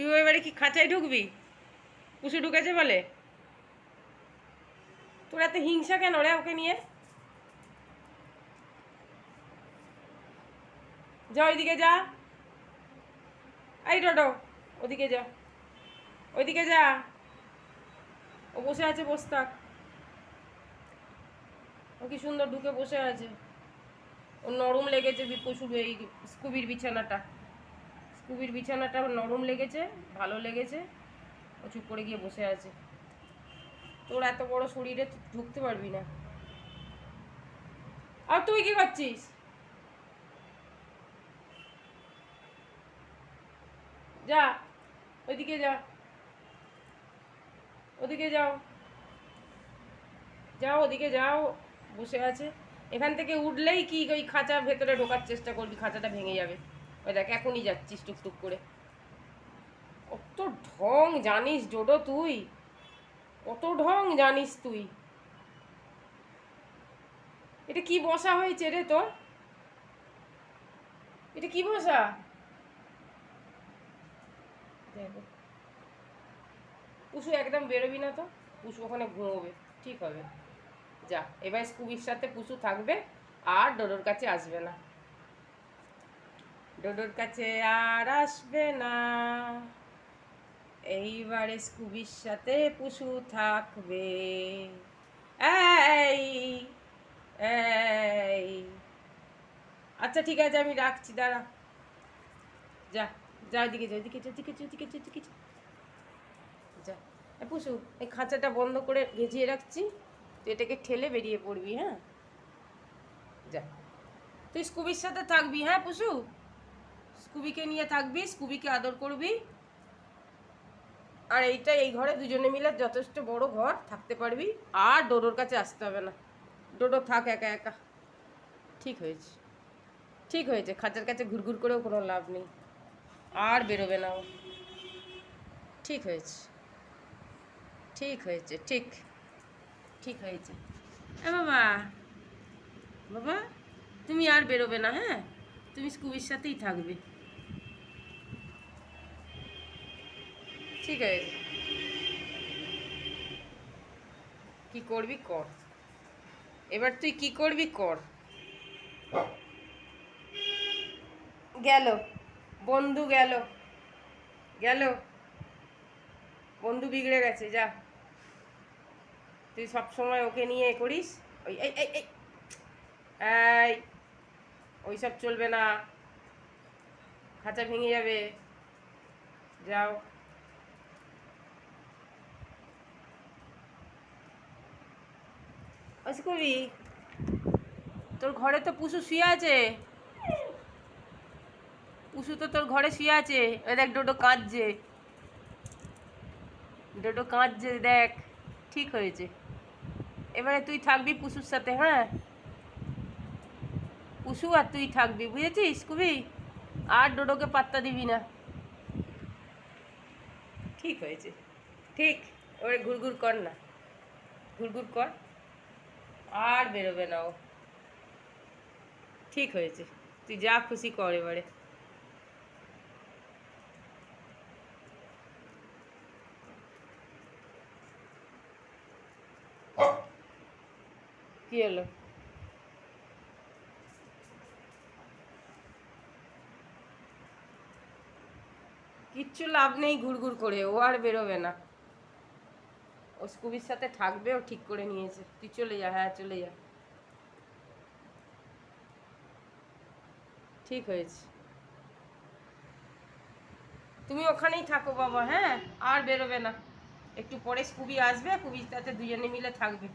তুই এবারে কি খাঁচায় ঢুকবি? পুষু ঢুকেছে বলে? তোর এত হিংসা কেন রে ওকে নিয়ে? যা ওইদিকে যা। এই ডোডো ওদিকে যা। ওইদিকে যা। ও বসে আছে, বস থাক। ও কি সুন্দর ঢুকে বসে আছে। ও নরম লেগেছে পশুর এই স্কুবির বিছানাটা। স্কুবির বিছানাটা নরম লেগেছে, ভালো লেগেছে। ও চুপ করে গিয়ে বসে আছে। তোর এত বড় শরীরে ঢুকতে পারবি না। আর তুই কি করছিস যা, ওইদিকে যা। ওদিকে যাও। যাও, ওদিকে যাও। বসে আছে। এখান থেকে উঠলেই কি ওই খাঁচার ভেতরে ঢোকার চেষ্টা করবি, খাঁচাটা ভেঙে যাবে। ওই দেখ, এখনই যাচ্ছিস টুকটুক করে। কত ঢং জানিস জোডো তুই। কত ঢং জানিস তুই। এটা কি বসা হয়েছে রে তোর? এটা কি বসা? দেখো, পুষু একদম বেরোবি না তো? পুষু ওখানে ঘুমোবে, ঠিক হবে। যা, এবার স্কুবির সাথে পুষু থাকবে, আর ডোডোর কাছে আসবে না। ডোডোর কাছে আর আসবে না। এইবারে স্কুবির সাথে পুষু থাকবে। এই এই। আচ্ছা ঠিক আছে, আমি রাখছি, দাঁড়া। যা যা ওইদিকে যা ওইদিকে যা ওইদিকে যা ওইদিকে যা ওইদিকে যা। যা। পুষু, এই খাঁচাটা বন্ধ করে গেজিয়ে রাখছি। তুই এটাকে ঠেলে বেরিয়ে পড়বি হ্যাঁ? যা। তুই স্কুবির সাথে থাকবি হ্যাঁ পুষু? স্কুবিকে নিয়ে থাকবি, স্কুবিকে আদর করবি। আর এইটা এই ঘরে দুজনে মিলে যথেষ্ট বড় ঘর, থাকতে পারবি। আর ডোডোর কাছে আসতে হবে না। ডোডো থাক একা একা। ঠিক হয়েছে। ঠিক হয়েছে। খাঁচার কাছে ঘুরঘুর করেও কোনো লাভ নেই। আর বেরোবে না ও। ঠিক হয়েছে। ঠিক হয়েছে। ঠিক। ঠিক হয়েছে। এ বাবা। বাবা, তুমি আর বেরোবে না হ্যাঁ? তুমি স্কুবির সাথেই থাকবে। ঠিক আছে। কি করবি কর। এবার তুই কি করবি কর। গেল। বন্ধু গেল। গেল। বন্ধু বিগড়ে গেছে, যা। তুই সব সময় ওকে নিয়ে করিস। ওই, এই এই ওইসব চলবে না। খাঁচা ভেঙে যাবে। যাও। আচ্ছা কবি তোর ঘরে তো পুষু শুয়ে আছে। পুষু তো তোর ঘরে শুয়ে আছে। ওই দেখ, ডোডো কাঁদছে। ডোডো কাঁদছে, দেখ, ঠিক হয়েছে। এবারে তুই থাকবি পুষুর সাথে হ্যাঁ? পুষু আর তুই থাকবি, বুঝেছিস কবি আর ডোডোকে পাত্তা দিবি না। ঠিক হয়েছে। ঠিক ওরে ঘুরঘুর কর না। ঘুরঘুর কর। আর বেরোবে না ও। ঠিক হয়েছে। তুই যা খুশি কর এবারে। কি হলো? কিচ্ছু লাভ নেই ঘুরঘুর করে। ও আর বেরোবে না। ও স্কুবির সাথে থাকবে, ও ঠিক করে নিয়েছে। তুই চলে যা হ্যাঁ চলে যা। ঠিক হয়েছে। তুমি ওখানেই থাকো বাবা হ্যাঁ? আর বেরোবে না। একটু পরে স্কুবি আসবে কুবির সাথে দুজনে মিলে থাকবে।